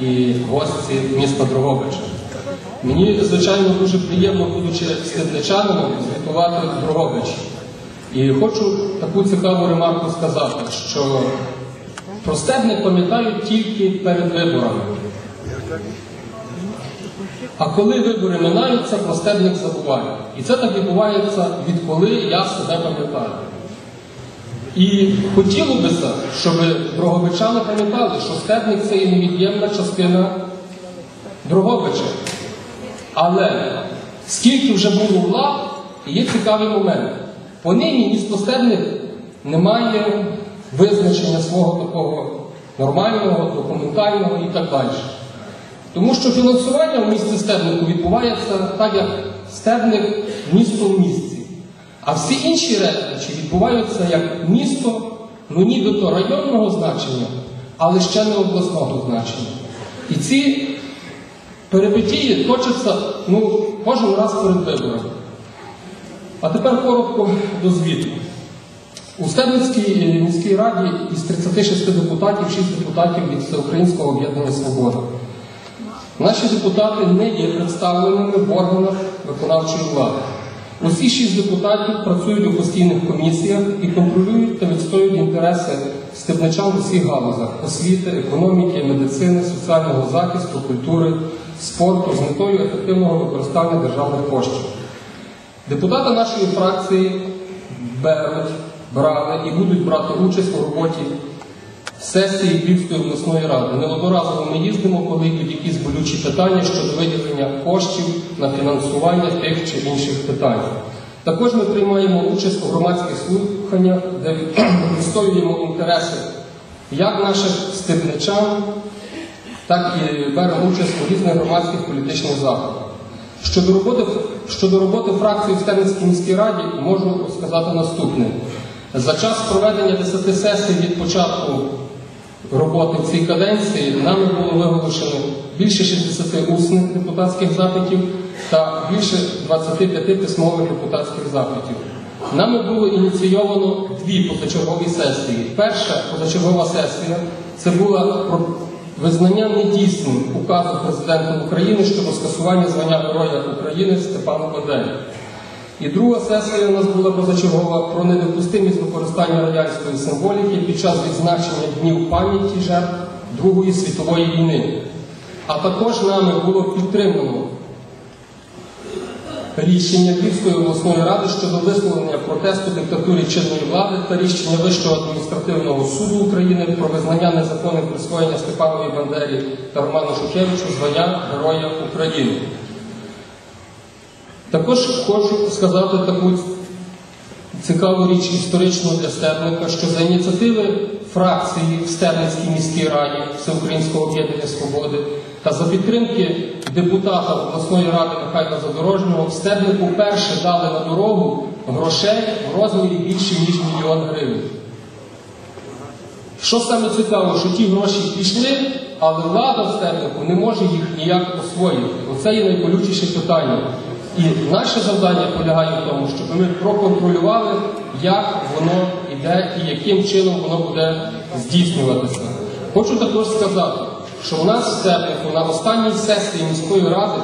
і гості міста Дрогобича. Мені, звичайно, дуже приємно, будучи стебничанином, звітувати в Дрогобичі. І хочу таку цікаву ремарку сказати, що про стебник пам'ятають тільки перед виборами. А коли вибори минаються, про стебник забувають. І це так відбувається відколи я себе пам'ятаю. І хотіло би, щоб Дрогобичани пам'ятали, що стебник це є невід'ємна частина Дрогобича. Але скільки вже було влад, є цікавий момент. Понині місто Стебник не має визначення свого такого нормального, документального і так далі. Тому що фінансування в місті Стебнику відбувається так, як Стебник місто в місті. А всі інші речі відбуваються як місто, ну нібито районного значення, але ще не обласного значення. І ці перипетії точаться ну, кожен раз перед виборами. А тепер коротко до звіту. У Стебницькій е, міській раді із 36 депутатів, 6 депутатів від Всеукраїнського об'єднання Свобода. Наші депутати не є представленими в органах виконавчої влади. Усі шість депутатів працюють у постійних комісіях і контролюють та відстоюють інтереси стебничан в усіх галузях освіти, економіки, медицини, соціального захисту, культури, спорту з метою ефективного використання державних коштів. Депутати нашої фракції беруть, брали і будуть брати участь у роботі сесії Львівської обласної ради. Неодноразово ми їздимо, коли йдуть якісь болючі питання щодо виділення коштів на фінансування тих чи інших питань. Також ми приймаємо участь у громадських слуханнях, де відстоюємо інтереси як наших стебничан, так і беремо участь у різних громадських політичних заходах. Щодо роботи, щодо роботи фракції в Стебницькій міській раді можу сказати наступне. За час проведення 10 сесій від початку роботи в цій каденції нами було виголошено більше 60 усних депутатських запитів та більше 25 письмових депутатських запитів. Нами було ініційовано дві позачергові сесії. Перша позачергова сесія це була про визнання недійсним указу президента України щодо скасування звання Героя України Степану Бандері. І друга сесія у нас була позачергова про недопустимість використання радянської символіки під час відзначення днів пам'яті жертв Другої світової війни. А також нами було підтримано рішення Львівської обласної ради щодо висловлення протесту диктатурі чинної влади та рішення Вищого адміністративного суду України про визнання незаконним присвоєння Степанові Бандері та Роману Шухевичу звання Героя України. Також хочу сказати таку цікаву річ історичну для Стебника, що за ініціативи фракції в Стебницькій міській раді Всеукраїнського об'єднання Свободи та за підтримки депутата обласної ради Михайла Задорожнього в Стебнику вперше дали на дорогу грошей в розмірі більше ніж мільйон гривень. Що саме цікаво, що ті гроші пішли, але влада в Стебнику не може їх ніяк освоїти. Оце є найболючіше питання. І наше завдання полягає в тому, щоб ми проконтролювали, як воно йде і яким чином воно буде здійснюватися. Хочу також сказати, що у нас в Степнику на останній сесії міської ради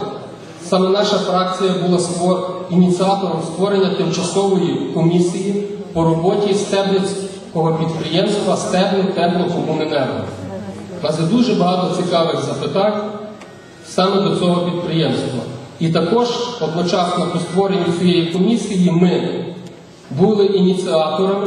саме наша фракція була створ... ініціатором створення тимчасової комісії по роботі Стебницького підприємства Стебник Теплокомуненерго. У нас є дуже багато цікавих запитань саме до цього підприємства. І також одночасно у створенні цієї комісії ми були ініціаторами.